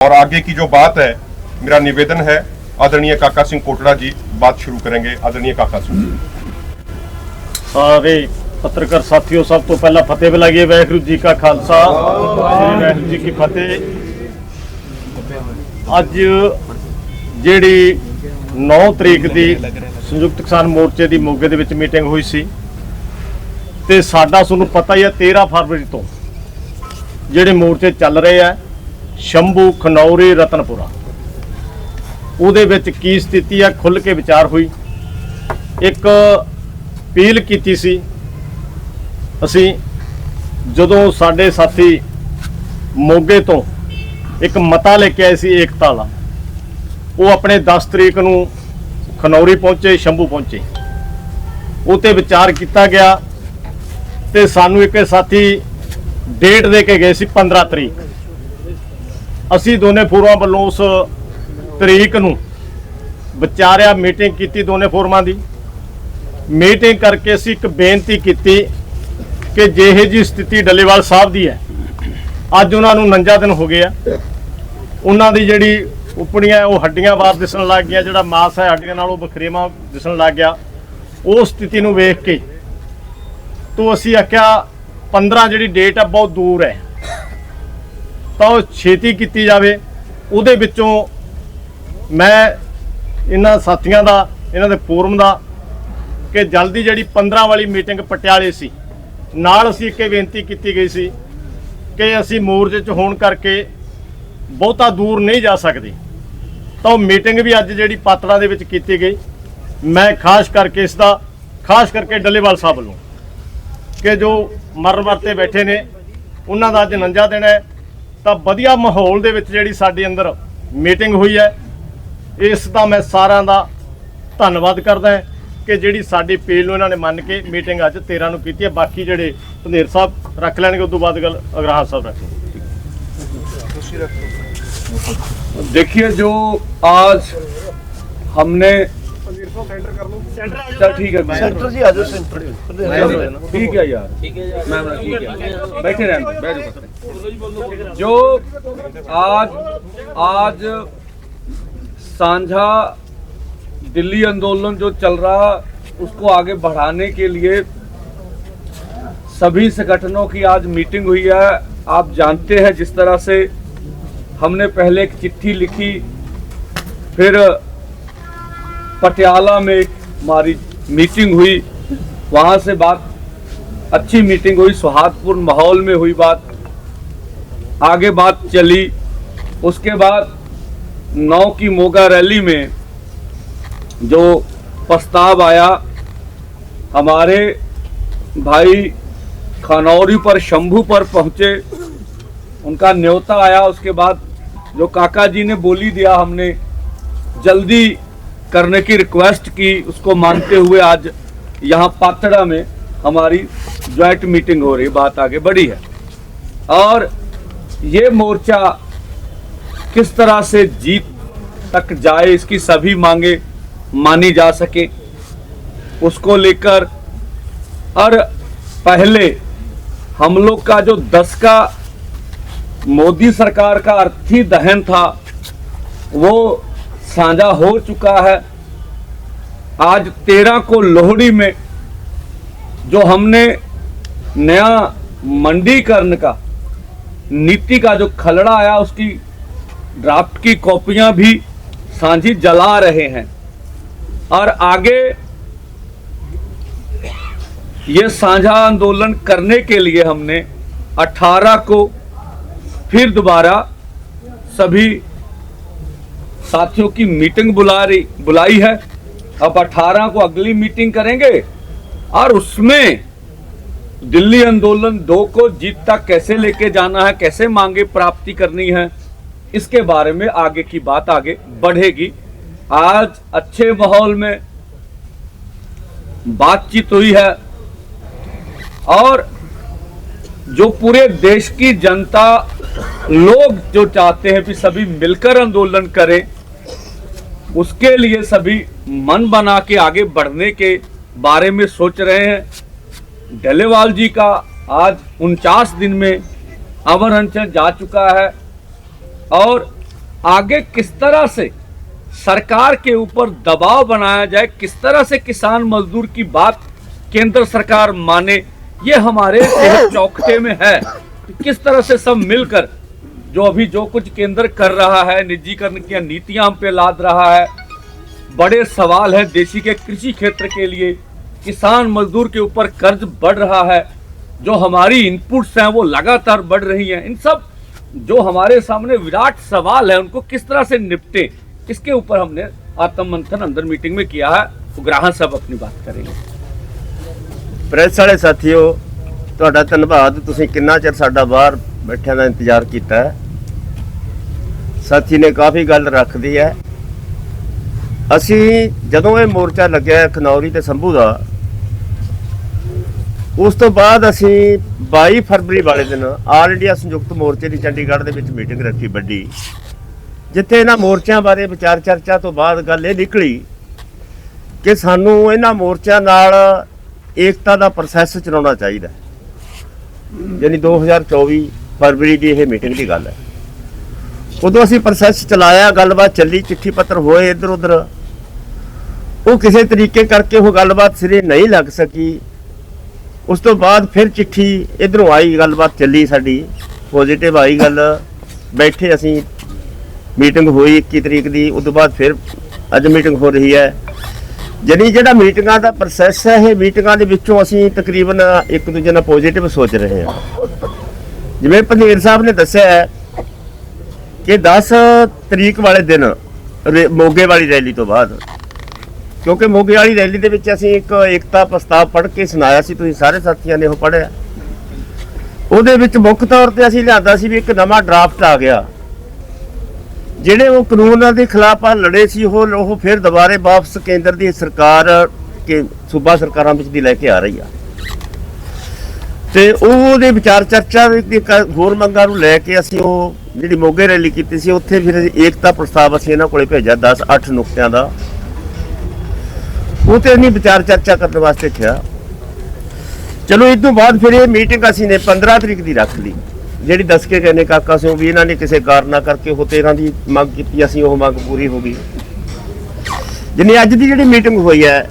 और आगे की जो बात है मेरा निवेदन है आदरणीय काका सिंह कोटड़ा जी बात शुरू करेंगे आदरणीय काका सिंह ਸਾਰੇ ਪੱਤਰਕਾਰ ਸਾਥੀਓ ਸਭ ਤੋਂ ਪਹਿਲਾਂ ਫਤਿਹ ਬੁਲਾਈਏ ਵਾਹਿਗੁਰੂ ਜੀ ਕਾ ਖਾਲਸਾ ਸ੍ਰੀ ਵਾਹਿਗੁਰੂ ਜੀ ਕੀ ਫਤਿਹ ਅੱਜ ਜਿਹੜੀ 9 ਤਰੀਕ ਦੀ ਸੰਯੁਕਤ ਕਿਸਾਨ ਮੋਰਚੇ ਦੀ ਮੋਗੇ ਦੇ ਵਿੱਚ ਮੀਟਿੰਗ ਹੋਈ ਸੀ ਤੇ ਸਾਡਾ ਤੁਹਾਨੂੰ ਪਤਾ ਹੀ ਹੈ 13 ਫਰਵਰੀ ਤੋਂ ਜਿਹੜੇ ਮੋਰਚੇ ਚੱਲ ਰਹੇ ਆ ਸ਼ੰਭੂ ਖਨੌਰੀ ਰਤਨਪੁਰਾ। ਉਹਦੇ ਵਿੱਚ ਕੀ ਸਥਿਤੀ ਆ? ਖੁੱਲ ਕੇ ਵਿਚਾਰ ਹੋਈ। ਇੱਕ ਅਪੀਲ ਕੀਤੀ ਸੀ। ਅਸੀਂ ਜਦੋਂ ਸਾਡੇ ਸਾਥੀ ਮੋਗੇ ਤੋਂ ਇੱਕ ਮਤਾ ਲੈ ਕੇ ਆਏ ਸੀ ਏਕਤਾ ਵਾਲਾ, ਉਹ ਆਪਣੇ 10 ਤਰੀਕ ਨੂੰ ਖਨੌਰੀ ਪਹੁੰਚੇ, ਸ਼ੰਭੂ ਪਹੁੰਚੇ। ਉਹ ਤੇ ਵਿਚਾਰ ਕੀਤਾ ਗਿਆ ਤੇ ਸਾਨੂੰ ਇੱਕ ਸਾਥੀ ਡੇਟ ਦੇ ਕੇ ਗਏ ਸੀ 15 ਤਰੀਕ। ਅਸੀਂ ਦੋਨੇ ਫੋਰਮਾਂ ਵੱਲੋਂ ਉਸ ਤਰੀਕ ਨੂੰ ਵਿਚਾਰਿਆ ਮੀਟਿੰਗ ਕੀਤੀ ਦੋਨੇ ਫੋਰਮਾਂ ਦੀ। ਮੀਟਿੰਗ ਕਰਕੇ ਅਸੀਂ ਇੱਕ ਬੇਨਤੀ ਕੀਤੀ ਕਿ ਜਿਹੇ ਜੀ ਸਥਿਤੀ ਡੱਲੇਵਾਲ ਸਾਹਿਬ ਦੀ ਹੈ, ਅੱਜ ਉਹਨਾਂ ਨੂੰ 49 ਦਿਨ ਹੋ ਗਏ ਆ। ਉਹਨਾਂ ਦੀ ਜਿਹੜੀ ਉਪੜੀਆਂ ਉਹ ਹੱਡੀਆਂ ਵਾਰ ਦਿਸਣ ਲੱਗ ਗਿਆ ਜਿਹੜਾ ਮਾਸ ਹੈ ਹੱਡੀਆਂ ਨਾਲੋਂ ਬਖਰੇਵਾ ਦਿਸਣ ਲੱਗ ਗਿਆ। ਉਹ ਸਥਿਤੀ ਨੂੰ ਵੇਖ ਕੇ ਤੋਂ ਅਸੀਂ ਆਖਿਆ 15 ਜਿਹੜੀ ਡੇਟ ਆ ਬਹੁਤ ਦੂਰ ਹੈ। ਤਾਂ ਉਹ ਛੇਤੀ ਕੀਤੀ ਜਾਵੇ, ਉਹਦੇ ਵਿੱਚੋਂ ਮੈਂ ਇਹਨਾਂ ਸਾਥੀਆਂ ਦਾ, ਇਹਨਾਂ ਦੇ ਫੋਰਮ ਦਾ ਕਿ ਜਲਦੀ ਜਿਹੜੀ 15 ਵਾਲੀ ਮੀਟਿੰਗ ਪਟਿਆਲੇ ਸੀ, ਨਾਲ ਅਸੀਂ ਇੱਕ ਬੇਨਤੀ ਕੀਤੀ ਗਈ ਸੀ ਕਿ ਅਸੀਂ ਮੋਰਚੇ 'ਚ ਹੋਣ ਕਰਕੇ ਬਹੁਤਾ ਦੂਰ ਨਹੀਂ ਜਾ ਸਕਦੇ। ਤਾਂ ਉਹ ਮੀਟਿੰਗ ਵੀ ਅੱਜ ਜਿਹੜੀ ਪਾਤੜਾਂ ਦੇ ਵਿੱਚ ਕੀਤੀ ਗਈ। ਮੈਂ ਖਾਸ ਕਰਕੇ ਇਸ ਦਾ, ਖਾਸ ਕਰਕੇ ਡੱਲੇਵਾਲ ਸਾਹਿਬ ਵੱਲੋਂ ਕਿ ਜੋ ਮਰਨ ਵਰਤੇ ਬੈਠੇ ਨੇ, ਉਹਨਾਂ ਦਾ ਅੱਜ ਨੰਜਾ ਦਿਨ ਹੈ। ਤਾਂ ਵਧੀਆ ਮਾਹੌਲ ਦੇ ਵਿੱਚ ਜਿਹੜੀ ਸਾਡੇ ਅੰਦਰ ਮੀਟਿੰਗ ਹੋਈ ਹੈ ਇਸ ਦਾ ਮੈਂ ਸਾਰਿਆਂ ਦਾ ਧੰਨਵਾਦ ਕਰਦਾ ਹਾਂ ਕਿ ਜਿਹੜੀ ਸਾਡੀ ਪੇਲ ਨੂੰ ਇਹਨਾਂ ਨੇ ਮੰਨ ਕੇ ਮੀਟਿੰਗ ਅੱਜ 13 ਨੂੰ ਕੀਤੀ ਹੈ ਬਾਕੀ ਜਿਹੜੇ ਪੰਧੇਰ ਸਾਹਿਬ ਰੱਖ ਲੈਣਗੇ ਉਸ ਤੋਂ ਬਾਅਦ ਗੱਲ ਅਗਰਾਹ ਸਾਹਿਬ ਰੱਖਣਗੇ देखिए जो आज हमने चल ठीक है सेंटर जी आ जाओ सेंटर। ठीक है यार। ठीक है यार। मैम ठीक है। बैठे रहना बैठ जो आज आज सांझा दिल्ली आंदोलन जो चल रहा उसको आगे बढ़ाने के लिए सभी संगठनों की आज मीटिंग हुई है। आप जानते हैं जिस तरह से हमने पहले एक चिट्ठी लिखी फिर पटियाला में एक हमारी मीटिंग हुई। वहाँ से बात, अच्छी मीटिंग हुई सौहार्दपूर्ण माहौल में हुई बात। आगे बात चली। उसके बाद नौ की मोगा रैली में जो प्रस्ताव आया, हमारे भाई खनौरी पर, शंभू पर पहुँचे। उनका न्योता आया। उसके बाद जो काका जी ने बोली दिया हमने, जल्दी करने की रिक्वेस्ट की उसको मानते हुए आज यहाँ पातड़ा में हमारी ज्वाइंट मीटिंग हो रही बात आगे बढ़ी है। और ये मोर्चा किस तरह से जीत तक जाए, इसकी सभी मांगे मानी जा सके, उसको लेकर और पहले हम लोग का जो दस का मोदी सरकार का अर्थी दहन था, वो साझा हो चुका है। आज तेरह को लोहड़ी में जो हमने नया मंडीकरण का, नीति का जो खलड़ा आया, उसकी ड्राफ्ट की कॉपियाँ भी साझी जला रहे हैं। और आगे ये साझा आंदोलन करने के लिए हमने 18 को फिर दोबारा सभी साथियों की मीटिंग बुला रही, बुलाई है। अब 18 को अगली मीटिंग करेंगे और उसमें दिल्ली आंदोलन दो को जीत तक कैसे लेके जाना है, कैसे मांगे प्राप्ति करनी है, इसके बारे में आगे की बात आगे बढ़ेगी। आज अच्छे माहौल में बातचीत हुई है और जो पूरे देश की जनता, लोग जो चाहते हैं कि सभी मिलकर आंदोलन करें, उसके लिए सभी मन बना के आगे बढ़ने के बारे में सोच रहे हैं। डलेवाल जी का आज उनचास दिन में अमर अनशन जा चुका है। और आगे किस तरह से सरकार के ऊपर दबाव बनाया जाए, किस तरह से किसान मजदूर की बात केंद्र सरकार माने ये हमारे चौकटे में है। किस तरह से सब मिलकर जो अभी जो कुछ केंद्र कर रहा है, निजीकरण की नीतियाँ पे लाद रहा है, बड़े सवाल है देशी के कृषि क्षेत्र के लिए। किसान मजदूर के ऊपर कर्ज बढ़ रहा है, जो हमारी इनपुट्स हैं वो लगातार बढ़ रही हैं। इन सब जो हमारे सामने विराट सवाल है, उनको किस तरह से निपटे इसके ऊपर हमने आत्म मंथन अंदर मीटिंग में किया है उग्राहन सब अपनी बात करेंगे। ਪ੍ਰੈਸ ਵਾਲੇ ਸਾਥੀਓ, ਤੁਹਾਡਾ ਧੰਨਵਾਦ। ਤੁਸੀਂ ਕਿੰਨਾ ਚਿਰ ਸਾਡਾ ਬਾਹਰ ਬੈਠਿਆਂ ਦਾ ਇੰਤਜ਼ਾਰ ਕੀਤਾ ਸਾਥੀ ਨੇ ਕਾਫੀ ਗੱਲ ਰੱਖਦੀ ਹੈ। ਅਸੀਂ ਜਦੋਂ ਇਹ ਮੋਰਚਾ ਲੱਗਿਆ ਖਨੌਰੀ ਤੇ ਸੰਭੂ ਦਾ, ਉਸ ਤੋਂ ਬਾਅਦ ਅਸੀਂ 22 ਫਰਵਰੀ ਵਾਲੇ ਦਿਨ ਆਲ ਇੰਡੀਆ ਸੰਯੁਕਤ ਮੋਰਚੇ ਦੀ ਚੰਡੀਗੜ੍ਹ ਦੇ ਵਿੱਚ ਮੀਟਿੰਗ ਰੱਖੀ ਵੱਡੀ। ਜਿੱਥੇ ਇਹਨਾਂ ਮੋਰਚਿਆਂ ਬਾਰੇ ਵਿਚਾਰ ਚਰਚਾ ਤੋਂ ਬਾਅਦ ਗੱਲ ਇਹ ਨਿਕਲੀ ਕਿ ਸਾਨੂੰ ਇਹਨਾਂ ਮੋਰਚਿਆਂ ਨਾਲ ਏਕਤਾ ਦਾ ਪ੍ਰੋਸੈਸ ਚਲਾਉਣਾ ਚਾਹੀਦਾ ਹੈ। ਯਾਨੀ 2024 ਫਰਵਰੀ ਦੀ ਇਹ ਮੀਟਿੰਗ ਦੀ ਗੱਲ ਹੈ। ਉਦੋਂ ਅਸੀਂ ਪ੍ਰੋਸੈਸ ਚਲਾਇਆ, ਗੱਲਬਾਤ ਚੱਲੀ, ਚਿੱਠੀ ਪੱਤਰ ਹੋਏ ਇੱਧਰ ਉੱਧਰ ਉਹ ਕਿਸੇ ਤਰੀਕੇ ਕਰਕੇ ਉਹ ਗੱਲਬਾਤ ਸਿਰੇ ਨਹੀਂ ਲੱਗ ਸਕੀ। ਉਸ ਤੋਂ ਬਾਅਦ ਫਿਰ ਚਿੱਠੀ ਇਧਰੋਂ ਆਈ, ਗੱਲਬਾਤ ਚੱਲੀ ਸਾਡੀ। ਪੋਜ਼ਿਟਿਵ ਆਈ ਗੱਲ। ਬੈਠੇ ਅਸੀਂ। ਮੀਟਿੰਗ ਹੋਈ 21 ਤਰੀਕ ਦੀ। ਉਸ ਤੋਂ ਬਾਅਦ ਫਿਰ ਅੱਜ ਮੀਟਿੰਗ ਹੋ ਰਹੀ ਹੈ। ਜਾਣੀ ਜਿਹੜਾ ਮੀਟਿੰਗਾਂ ਦਾ ਪ੍ਰੋਸੈਸ ਹੈ, ਇਹ ਮੀਟਿੰਗਾਂ ਦੇ ਵਿੱਚੋਂ ਅਸੀਂ ਤਕਰੀਬਨ ਇੱਕ ਦੂਜੇ ਨਾਲ ਪੋਜ਼ਿਟਿਵ ਸੋਚ ਰਹੇ ਹਾਂ। ਜਿਵੇਂ ਪੰਧੀਰ ਸਾਹਿਬ ਨੇ ਦੱਸਿਆ ਕਿ 10 ਤਰੀਕ ਵਾਲੇ ਦਿਨ ਮੋਗੇ ਵਾਲੀ ਰੈਲੀ ਤੋਂ ਬਾਅਦ, ਕਿਉਂਕਿ ਮੋਗੇ ਵਾਲੀ ਰੈਲੀ ਦੇ ਵਿੱਚ ਅਸੀਂ ਇੱਕ ਏਕਤਾ ਪ੍ਰਸਤਾਵ ਪੜ੍ਹ ਕੇ ਸੁਣਾਇਆ ਸੀ, ਤੁਸੀਂ ਸਾਰੇ ਸਾਥੀਆਂ ਨੇ ਉਹ ਪੜ੍ਹਿਆ। ਉਹਦੇ ਵਿੱਚ ਮੁੱਖ ਤੌਰ ਤੇ ਅਸੀਂ ਲਿਆਂਦਾ ਸੀ ਵੀ ਇੱਕ ਨਵਾਂ ਡਰਾਫਟ ਆ ਗਿਆ। ਜਿਹੜੇ ਉਹ ਕਾਨੂੰਨਾਂ ਦੇ ਖਿਲਾਫ ਆ, ਲੜੇ ਸੀ ਉਹ ਉਹ ਫਿਰ ਦੁਬਾਰੇ ਵਾਪਸ ਕੇਂਦਰ ਦੀ ਸਰਕਾਰ ਕੇ ਸੂਬਾ ਸਰਕਾਰਾਂ ਵਿੱਚ ਦੀ ਲੈ ਕੇ ਆ ਰਹੀ ਆ। ਤੇ ਉਹਦੇ ਵਿਚਾਰ ਚਰਚਾ ਦੀ ਹੋਰ ਮੰਗਾਂ ਨੂੰ ਲੈ ਕੇ ਅਸੀਂ ਉਹ ਜਿਹੜੀ ਮੋਗੇ ਰੈਲੀ ਕੀਤੀ ਸੀ, ਉੱਥੇ ਫਿਰ ਏਕਤਾ ਪ੍ਰਸਤਾਵ ਅਸੀਂ ਇਹਨਾਂ ਕੋਲੇ ਭੇਜਿਆ 10 8 ਨੁਕਤਿਆਂ ਦਾ। ਉਹ ਤੇ ਨਹੀਂ ਵਿਚਾਰ ਚਰਚਾ ਕਰਨ ਵਾਸਤੇ ਕਿਹਾ। ਚਲੋ, ਇਸ ਤੋਂ ਬਾਅਦ ਫਿਰ ਇਹ ਮੀਟਿੰਗ ਅਸੀਂ ਨੇ 15 ਤਰੀਕ ਦੀ ਰੱਖ ਲਈ। ਜਿਹੜੀ ਦੱਸ ਕੇ ਕਹਿੰਦੇ ਨੇ ਕਾਕਾ ਸਿੰਘ ਵੀ ਇਹਨਾਂ ਨੇ ਕਿਸੇ ਕਾਰਨਾ ਕਰਕੇ ਉਹ 13 ਦੀ ਮੰਗ ਕੀਤੀ, ਅਸੀਂ ਉਹ ਮੰਗ ਪੂਰੀ ਹੋ ਗਈ। ਜਿੰਨੀ ਅੱਜ ਦੀ ਜਿਹੜੀ ਮੀਟਿੰਗ ਹੋਈ ਹੈ,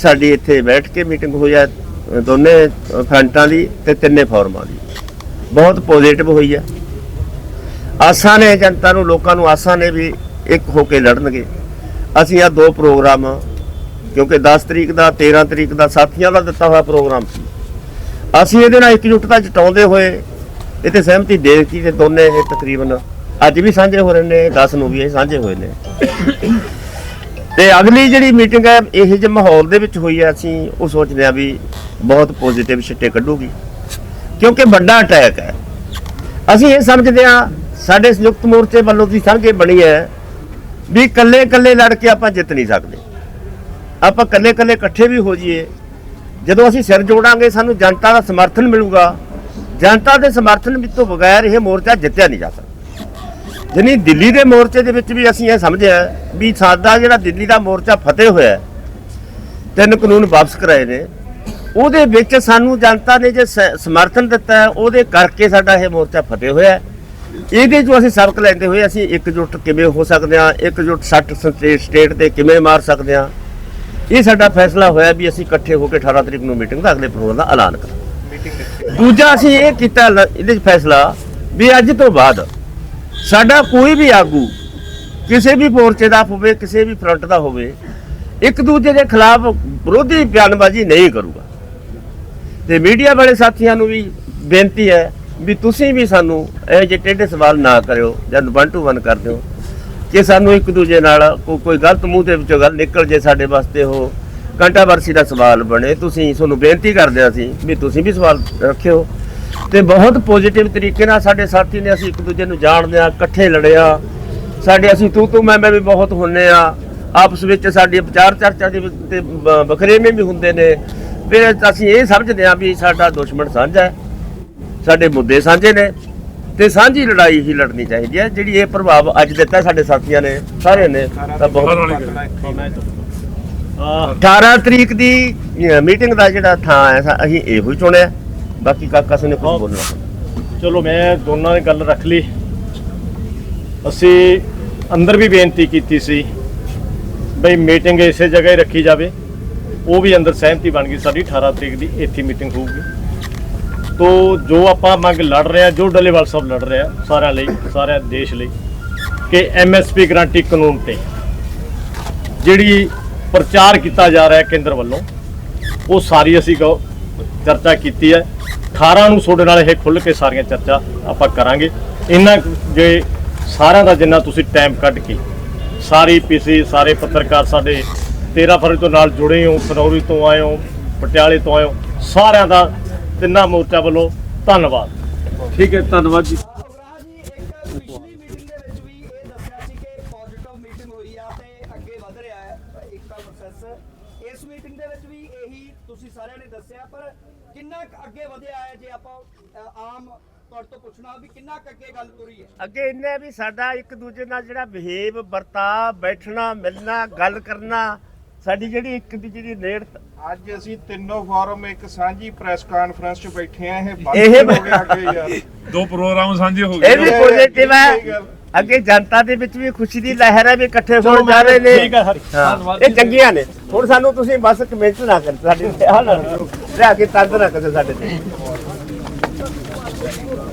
ਸਾਡੀ ਇੱਥੇ ਬੈਠ ਕੇ ਮੀਟਿੰਗ ਹੋਈ ਹੈ ਦੋਨੇ ਫਰੰਟਾਂ ਦੀ ਤੇ ਤਿੰਨੇ ਫੋਰਮਾਂ ਦੀ। ਬਹੁਤ ਪੋਜ਼ਿਟਿਵ ਹੋਈ ਹੈ। ਆਸਾਂ ਨੇ ਜਨਤਾ ਨੂੰ, ਲੋਕਾਂ ਨੂੰ ਆਸਾਂ ਨੇ ਵੀ ਇੱਕ ਹੋ ਕੇ ਲੜਨਗੇ। ਅਸੀਂ ਆ ਦੋ ਪ੍ਰੋਗਰਾਮ, ਕਿਉਂਕਿ 10 ਤਰੀਕ ਦਾ 13 ਤਰੀਕ ਦਾ ਸਾਥੀਆਂ ਦਾ ਦਿੱਤਾ ਹੋਇਆ ਪ੍ਰੋਗਰਾਮ ਸੀ। ਅਸੀਂ ਇਹਦੇ ਨਾਲ ਇਕਜੁੱਟਤਾ ਜਟਾਉਂਦੇ ਹੋਏ ਇਹ ਇਹਤੇ ਸਹਿਮਤੀ ਦੇ ਦਿੱਤੀ ਤੇ ਦੋਨੇ ਇਹ ਤਕਰੀਬਨ ਅੱਜ ਵੀ ਸਾਂਝੇ ਹੋ ਰਹੇ ਨੇ 10 ਨੂੰ ਵੀ ਇਹ ਸਾਂਝੇ ਹੋਏ ਨੇ। ਤੇ ਅਗਲੀ ਜਿਹੜੀ ਮੀਟਿੰਗ ਹੈ, ਇਹ ਜਿਹੇ ਮਾਹੌਲ ਦੇ ਵਿੱਚ ਹੋਈ ਹੈ, ਅਸੀਂ ਉਹ ਸੋਚਦੇ ਆ ਵੀ ਬਹੁਤ ਪੋਜ਼ਿਟਿਵ ਛਿੱਟੇ ਕੱਢੂਗੀ। ਕਿਉਂਕਿ ਵੱਡਾ ਅਟੈਕ ਹੈ। ਅਸੀਂ ਇਹ ਸਮਝਦੇ ਆ ਸਾਡੇ ਸੰਯੁਕਤ ਮੋਰਚੇ ਵੱਲੋਂ ਦੀ ਸਾਂਝੇ ਬਣੀ ਹੈ ਵੀ ਇਕੱਲੇ ਇਕੱਲੇ ਲੜ ਕੇ ਆਪਾਂ ਜਿੱਤ ਨਹੀਂ ਸਕਦੇ। ਆਪਾਂ ਇਕੱਲੇ ਇਕੱਲੇ ਇਕੱਠੇ ਵੀ ਹੋ ਜਾਈਏ। ਜਦੋਂ ਅਸੀਂ ਸਿਰ ਜੋੜਾਂਗੇ, ਸਾਨੂੰ ਜਨਤਾ ਦਾ ਸਮਰਥਨ ਮਿਲੂਗਾ। ਜਨਤਾ ਦੇ ਸਮਰਥਨ ਵਿੱਚ ਤੋਂ ਬਗੈਰ ਇਹ ਮੋਰਚਾ ਜਿੱਤਿਆ ਨਹੀਂ ਜਾ ਸਕਦਾ। ਜਾਣੀ ਦਿੱਲੀ ਦੇ ਮੋਰਚੇ ਦੇ ਵਿੱਚ ਵੀ ਅਸੀਂ ਇਹ ਸਮਝਿਆ ਵੀ ਸਾਡਾ ਜਿਹੜਾ ਦਿੱਲੀ ਦਾ ਮੋਰਚਾ ਫਤਿਹ ਹੋਇਆ ਤਿੰਨ ਕਾਨੂੰਨ ਵਾਪਸ ਕਰਾਏ ਨੇ, ਉਹਦੇ ਵਿੱਚ ਸਾਨੂੰ ਜਨਤਾ ਨੇ ਜੇ ਸਮਰਥਨ ਦਿੱਤਾ ਉਹਦੇ ਕਰਕੇ ਸਾਡਾ ਇਹ ਮੋਰਚਾ ਫਤਿਹ ਹੋਇਆ ਇਹਦੇ ਜੋ ਅਸੀਂ ਸਬਕ ਲੈਂਦੇ ਹੋਏ ਅਸੀਂ ਇਕਜੁੱਟ ਕਿਵੇਂ ਹੋ ਸਕਦੇ ਹਾਂ, ਇਕਜੁੱਟ ਸੱਟ ਸਟੇ- ਸਟੇਟ ਤੇ ਕਿਵੇਂ ਮਾਰ ਸਕਦੇ ਹਾਂ। ਇਹ ਸਾਡਾ ਫੈਸਲਾ ਹੋਇਆ ਵੀ ਅਸੀਂ ਇਕੱਠੇ ਹੋ ਕੇ 18 ਤਰੀਕ ਨੂੰ ਮੀਟਿੰਗ ਦਾ ਅਗਲੇ ਪ੍ਰੋਗਰਾਮ ਦਾ ਐਲਾਨ ਕਰਾਂਗੇ। ਦੂਜਾ ਅਸੀਂ ਇਹ ਕੀਤਾ ਲ- ਇਹਦੇ 'ਚ ਫੈਸਲਾ ਵੀ ਅੱਜ ਤੋਂ ਬਾਅਦ ਸਾਡਾ ਕੋਈ ਵੀ ਆਗੂ ਕਿਸੇ ਵੀ ਮੋਰਚੇ ਦਾ ਹੋਵੇ, ਕਿਸੇ ਵੀ ਫਰੰਟ ਦਾ ਹੋਵੇ, ਇੱਕ ਦੂਜੇ ਦੇ ਖਿਲਾਫ ਵਿਰੋਧੀ ਬਿਆਨਬਾਜ਼ੀ ਨਹੀਂ ਕਰੂਗਾ। ਤੇ ਮੀਡੀਆ ਵਾਲੇ ਸਾਥੀਆਂ ਨੂੰ ਵੀ ਬੇਨਤੀ ਹੈ ਵੀ ਤੁਸੀਂ ਵੀ ਸਾਨੂੰ ਇਹ ਜਿਹੇ ਟੇਢੇ ਸਵਾਲ ਨਾ ਕਰਿਓ ਜਦ ਵਨ ਟੂ ਵਨ ਕਰ ਦਿਓ, ਕਿ ਸਾਨੂੰ ਇੱਕ ਦੂਜੇ ਨਾਲ ਕੋ- ਕੋਈ ਗਲਤ ਮੂੰਹ ਦੇ ਵਿੱਚੋਂ ਗੱਲ ਨਿਕਲ ਜੇ ਸਾਡੇ ਵਾਸਤੇ ਉਹ ਕੰਟਰੋਵਰਸੀ ਦਾ ਸਵਾਲ ਬਣੇ ਤੁਸੀਂ ਤੁਹਾਨੂੰ ਬੇਨਤੀ ਕਰਦੇ ਹਾਂ ਅਸੀਂ ਵੀ ਤੁਸੀਂ ਵੀ ਸਵਾਲ ਰੱਖਿਓ ਤੇ ਬਹੁਤ ਪੋਜ਼ਿਟਿਵ ਤਰੀਕੇ ਨਾਲ ਸਾਡੇ ਸਾਥੀ ਨੇ ਅਸੀਂ ਇੱਕ ਦੂਜੇ ਨੂੰ ਜਾਣਦੇ ਆ ਇਕੱਠੇ ਲੜਿਆ ਸਾਡੇ ਅਸੀਂ ਤੂੰ ਤੂੰ ਮੈਂ ਮੈਂ ਵੀ ਬਹੁਤ ਹੁੰਨੇ ਆ ਆਪਸ ਵਿੱਚ ਸਾਡੀ ਵਿਚਾਰ ਚਰਚਾ ਦੇ ਤੇ ਬ- ਵਖਰੇਵੇਂ ਵੀ ਹੁੰਦੇ ਨੇ। ਫਿਰ ਅਸੀਂ ਇਹ ਸਮਝਦੇ ਆ ਵੀ ਸਾਡਾ ਦੁਸ਼ਮਣ ਸਾਂਝਾ ਹੈ। ਸਾਡੇ ਮੁੱਦੇ ਸਾਂਝੇ ਨੇ ਤੇ ਸਾਂਝੀ ਲੜਾਈ ਹੀ ਲੜਨੀ ਚਾਹੀਦੀ ਹੈ। ਜਿਹੜੀ ਇਹ ਪ੍ਰਭਾਵ ਅੱਜ ਦਿੱਤਾ ਸਾਡੇ ਸਾਥੀਆਂ ਨੇ ਸਾਰਿਆਂ ਨੇ ਤਾਂ ਬਹੁਤ 18 ਤਰੀਕ ਦੀ ਮੀਟਿੰਗ ਦਾ ਜਿਹੜਾ ਥਾਂ ਹੈ ਅਸੀਂ ਇਹੋ ਹੀ ਚੁਣਿਆ। ਬਾਕੀ ਕਾਕਾ ਸਿੰਘ ਨੇ ਕੁਝ ਬੋਲਣਾ। ਚਲੋ ਮੈਂ ਦੋਨਾਂ ਨੇ ਗੱਲ ਰੱਖ ਲਈ। ਅਸੀਂ ਅੰਦਰ ਵੀ ਬੇਨਤੀ ਕੀਤੀ ਸੀ ਬਈ ਮੀਟਿੰਗ ਇਸੇ ਜਗ੍ਹਾ ਹੀ ਰੱਖੀ ਜਾਵੇ। ਉਹ ਵੀ ਅੰਦਰ ਸਹਿਮਤੀ ਬਣ ਗਈ ਸਾਡੀ 18 ਤਰੀਕ ਦੀ ਇੱਥੇ ਮੀਟਿੰਗ ਹੋਊਗੀ। ਤੋ ਜੋ ਆਪਾਂ ਮੰਗ ਲੜ ਰਹੇ ਆ ਜੋ ਡੱਲੇਵਾਲ ਸਾਹਿਬ ਲੜ ਰਹੇ ਆ ਸਾਰਿਆਂ ਲਈ ਸਾਰੇ ਦੇਸ਼ ਲਈ ਕਿ ਐਮਐਸਪੀ ਗਰੰਟੀ ਕਾਨੂੰਨ ਤੇ ਜਿਹੜੀ ਪ੍ਰਚਾਰ ਕੀਤਾ ਜਾ ਰਿਹਾ ਕੇਂਦਰ ਵੱਲੋਂ। ਉਹ ਸਾਰੀ ਅਸੀਂ ਗੌ- ਚਰਚਾ ਕੀਤੀ ਹੈ। 18 ਨੂੰ ਤੁਹਾਡੇ ਨਾਲ ਇਹ ਖੁੱਲ ਕੇ ਸਾਰੀਆਂ ਚਰਚਾ ਆਪਾਂ ਕਰਾਂਗੇ। ਇਹਨਾਂ ਜੇ ਸਾਰਿਆਂ ਦਾ ਜਿੰਨਾ ਤੁਸੀਂ ਟਾਈਮ ਕੱਢ ਕੇ ਸਾਰੀ ਪੀਸੀ ਸਾਰੇ ਪੱਤਰਕਾਰ ਸਾਡੇ 13 ਫਰਵਰੀ ਤੋਂ ਨਾਲ ਜੁੜੇ ਹੋ ਫਰਵਰੀ ਤੋਂ ਆਏ ਹੋ, ਪਟਿਆਲੇ ਤੋਂ ਆਏ ਹੋ, ਸਾਰਿਆਂ ਦਾ ਤਿੰਨਾਂ ਮੋਰਚਾ ਵੱਲੋਂ ਧੰਨਵਾਦ। ਠੀਕ ਹੈ, ਧੰਨਵਾਦ ਜੀ। ਸਾਰਿਆਂ ਨੇ ਦੱਸਿਆ ਪਰ ਕਿੰਨਾ ਕੁ ਅੱਗੇ ਵਧਿਆ ਹੈ ਜੇ ਆਪਾਂ ਅ, ਆਮ ਤੌਰ ਤੋਂ ਪੁੱਛਣਾ ਵੀ ਕਿੰਨਾ ਕੁ ਅੱਗੇ ਗੱਲ ਤੁਰੀ ਹੈ? ਅੱਗੇ ਇੰਨਾ ਵੀ ਸਾਡਾ ਇੱਕ ਦੂਜੇ ਨਾਲ ਜਿਹੜਾ ਬਿਹੇਵ ਵਰਤਾਅ ਬੈਠਣਾ ਮਿਲਣਾ ਗੱਲ ਕਰਨਾ ਸਾਡੀ ਜਿਹੜੀ ਇੱਕ ਦੂਜੇ ਦੀ ਨੇੜ ਅੱਜ ਅਸੀਂ ਤਿੰਨੋਂ ਫੋਰਮ ਇੱਕ ਸਾਂਝੀ ਪ੍ਰੈਸ ਕਾਨਫਰੰਸ 'ਚ ਬੈਠੇ ਆ ਇਹ ਇਹ ਬੰਦ ਹੋ ਗਿਆ ਅੱਗੇ ਯਾਰ। ਦੋ ਪ੍ਰੋਗਰਾਮ ਸਾਂਝੇ ਹੋ ਇਹ ਗਏ ਵੀ ਪੋਜ਼ਿਟਿਵ ਹੈ। ਅੱਗੇ ਜਨਤਾ ਦੇ ਵਿੱਚ ਵੀ ਖੁਸ਼ੀ ਦੀ ਲਹਿਰ ਹੈ ਵੀ ਇਕੱਠੇ ਹੋਣ ਜਾ ਰਹੇ ਨੇ। ਠੀਕ ਹੈ ਹਰੀ ਹਾਂ, ਧੰਨਵਾਦ ਇਹ ਚੰਗੀਆਂ ਨੇ। ਹੁਣ ਸਾਨੂੰ ਤੁਸੀਂ ਬਸ ਕਮੈਂਟ ਨਾ ਕਰ ਸਾਡੇ ਤੇ ਆਹ ਨਾ ਲਿਆ ਕੇ ਤੰਦ ਨਾ ਕਰੋ ਸਾਡੇ ਤੇ।